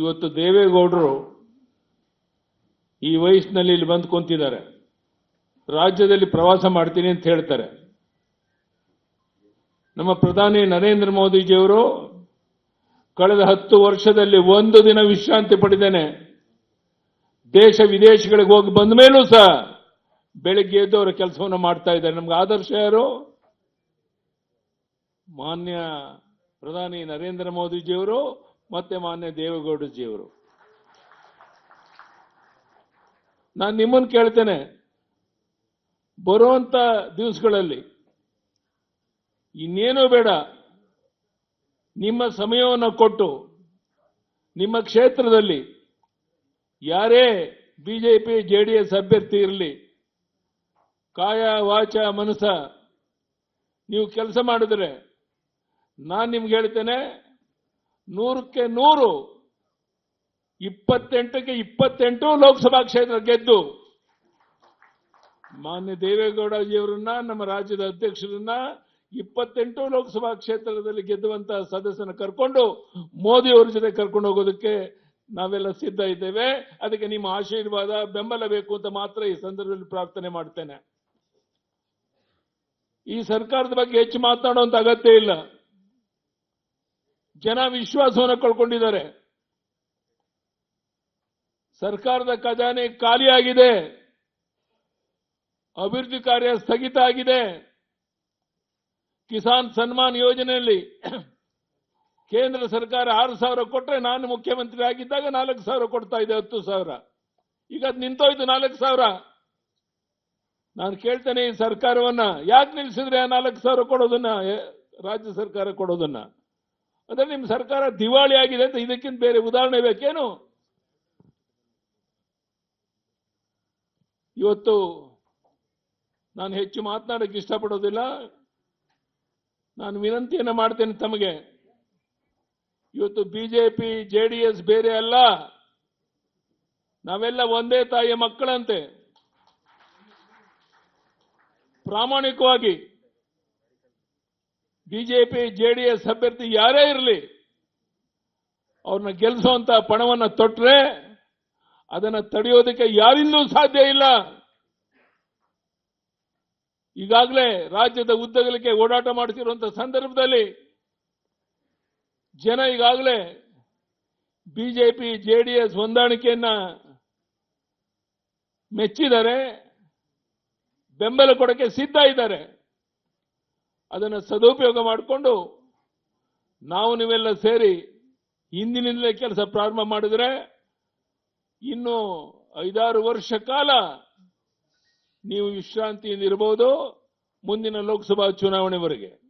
ಇವತ್ತು ದೇವೇಗೌಡರು ಈ ವಯಸ್ಸಿನಲ್ಲಿ ಇಲ್ಲಿ ಬಂದು ಕುಂತಿದ್ದಾರೆ. ರಾಜ್ಯದಲ್ಲಿ ಪ್ರವಾಸ ಮಾಡ್ತೀನಿ ಅಂತ ಹೇಳ್ತಾರೆ. ನಮ್ಮ ಪ್ರಧಾನಿ ನರೇಂದ್ರ ಮೋದಿಜಿಯವರು ಕಳೆದ ಹತ್ತು ವರ್ಷದಲ್ಲಿ ಒಂದು ದಿನ ವಿಶ್ರಾಂತಿ ಪಡೆದೇನೆ. ದೇಶ ವಿದೇಶಗಳಿಗೆ ಹೋಗಿ ಬಂದ ಮೇಲೂ ಸಹ ಬೆಳಿಗ್ಗೆ ಎದ್ದು ಅವರ ಕೆಲಸವನ್ನು ಮಾಡ್ತಾ ಇದ್ದಾರೆ. ನಮ್ಗೆ ಆದರ್ಶ ಯಾರು? ಮಾನ್ಯ ಪ್ರಧಾನಿ ನರೇಂದ್ರ ಮೋದಿಜಿಯವರು ಮತ್ತೆ ಮಾನ್ಯ ದೇವೇಗೌಡಜಿಯವರು. ನಾನು ನಿಮ್ಮನ್ನು ಕೇಳ್ತೇನೆ, ಬರುವಂತ ದಿವಸಗಳಲ್ಲಿ ಇನ್ನೇನೂ ಬೇಡ. ನಿಮ್ಮ ಸಮಯವನ್ನು ಕೊಟ್ಟು, ನಿಮ್ಮ ಕ್ಷೇತ್ರದಲ್ಲಿ ಯಾರೇ ಬಿಜೆಪಿ ಎಸ್ ಅಭ್ಯರ್ಥಿ ಇರಲಿ, ಕಾಯ, ವಾಚ ಮನಸ ನೀವು ಕೆಲಸ ಮಾಡಿದ್ರೆ ನಾನು ನಿಮ್ಗೆ ಹೇಳ್ತೇನೆ ನೂರಕ್ಕೆ ನೂರು, ಇಪ್ಪತ್ತೆಂಟಕ್ಕೆ ಇಪ್ಪತ್ತೆಂಟು ಲೋಕಸಭಾ ಕ್ಷೇತ್ರ ಗೆದ್ದು, ಮಾನ್ಯ ದೇವೇಗೌಡಜಿಯವರನ್ನ, ನಮ್ಮ ರಾಜ್ಯದ ಅಧ್ಯಕ್ಷರನ್ನ ಇಪ್ಪತ್ತೆಂಟು ಲೋಕಸಭಾ ಕ್ಷೇತ್ರದಲ್ಲಿ ಗೆದ್ದುವಂತಹ ಸದಸ್ಯನ ಕರ್ಕೊಂಡು ಮೋದಿ ಅವರ ಜೊತೆ ಕರ್ಕೊಂಡು ಹೋಗೋದಕ್ಕೆ ನಾವೆಲ್ಲ ಸಿದ್ಧ ಇದ್ದೇವೆ. ಅದಕ್ಕೆ ನಿಮ್ಮ ಆಶೀರ್ವಾದ, ಬೆಂಬಲ ಬೇಕು ಅಂತ ಮಾತ್ರ ಈ ಸಂದರ್ಭದಲ್ಲಿ ಪ್ರಾರ್ಥನೆ ಮಾಡ್ತೇನೆ. ಈ ಸರ್ಕಾರದ ಬಗ್ಗೆ ಹೆಚ್ಚು ಮಾತನಾಡುವಂತ ಅಗತ್ಯ ಇಲ್ಲ. ಜನ ವಿಶ್ವಾಸವನ್ನು ಕಳ್ಕೊಂಡಿದ್ದಾರೆ. ಸರ್ಕಾರದ ಖಜಾನೆ ಖಾಲಿಯಾಗಿದೆ ಅಭಿವೃದ್ಧಿ ಕಾರ್ಯ ಸ್ಥಗಿತ ಆಗಿದೆ. ಕಿಸಾನ್ ಸನ್ಮಾನ್ ಯೋಜನೆಯಲ್ಲಿ ಕೇಂದ್ರ ಸರ್ಕಾರ ಆರು ಸಾವಿರ ಕೊಟ್ಟರೆ ನಾನು ಮುಖ್ಯಮಂತ್ರಿ ಆಗಿದ್ದಾಗ ನಾಲ್ಕು ಸಾವಿರ ಕೊಡ್ತಾ ಇದೆ ಹತ್ತು ಸಾವಿರ. ಈಗ ಅದು ನಿಂತೋಯ್ತು, ನಾಲ್ಕು ಸಾವಿರ. ನಾನು ಕೇಳ್ತೇನೆ ಈ ಸರ್ಕಾರವನ್ನ. ಯಾಕೆ ನಿಲ್ಲಿಸಿದ್ರೆ ನಾಲ್ಕು ಸಾವಿರ ಕೊಡೋದನ್ನ ರಾಜ್ಯ ಸರ್ಕಾರ ಕೊಡೋದನ್ನ? ಅಂದ್ರೆ ನಿಮ್ಮ ಸರ್ಕಾರ ದಿವಾಳಿ ಆಗಿದೆ ಅಂತ ಇದಕ್ಕಿಂತ ಬೇರೆ ಉದಾಹರಣೆ ಬೇಕೇನು? ಇವತ್ತು ನಾನು ಹೆಚ್ಚು ಮಾತನಾಡಕ್ಕೆ ಇಷ್ಟಪಡೋದಿಲ್ಲ. ನಾನು ವಿನಂತಿಯನ್ನು ಮಾಡ್ತೇನೆ ತಮಗೆ. ಇವತ್ತು ಬಿಜೆಪಿ ಎಸ್ ಬೇರೆ ಅಲ್ಲ. ನಾವೆಲ್ಲ ಒಂದೇ ತಾಯಿಯ ಮಕ್ಕಳಂತೆ. ಪ್ರಾಮಾಣಿಕವಾಗಿ. ಬಿಜೆಪಿ, ಜೆಡಿಎಸ್ ಅಭ್ಯರ್ಥಿ ಯಾರೇ ಇರಲಿ, ಅವ್ರನ್ನ ಗೆಲ್ಲಿಸುವಂತ ಪಣವನ್ನ ತೊಟ್ಟರೆ ಅದನ್ನ ತಡೆಯೋದಕ್ಕೆ ಯಾರಿಂದಲೂ ಸಾಧ್ಯ ಇಲ್ಲ. ಈಗಾಗಲೇ ರಾಜ್ಯದ ಉದ್ದಗಲಿಕ್ಕೆ ಓಡಾಟ ಮಾಡ್ತಿರುವಂತ ಸಂದರ್ಭದಲ್ಲಿ ಜನ ಈಗಾಗಲೇ ಬಿಜೆಪಿ, ಜೆಡಿಎಸ್ ಹೊಂದಾಣಿಕೆಯನ್ನ ಮೆಚ್ಚಿದ್ದಾರೆ, ಬೆಂಬಲ ಕೊಡಕ್ಕೆ ಸಿದ್ಧ ಇದ್ದಾರೆ. ಅದನ್ನು ಸದುಪಯೋಗ ಮಾಡಿಕೊಂಡು ನಾವು ನೀವೆಲ್ಲ ಸೇರಿ ಹಿಂದಿನಿಂದಲೇ ಕೆಲಸ ಪ್ರಾರಂಭ ಮಾಡಿದ್ರೆ ಇನ್ನು ಐದಾರು ವರ್ಷ ಕಾಲ ನೀವು ವಿಶ್ರಾಂತಿಯಿಂದ ಇರಬಹುದು ಮುಂದಿನ ಲೋಕಸಭಾ ಚುನಾವಣೆವರೆಗೆ.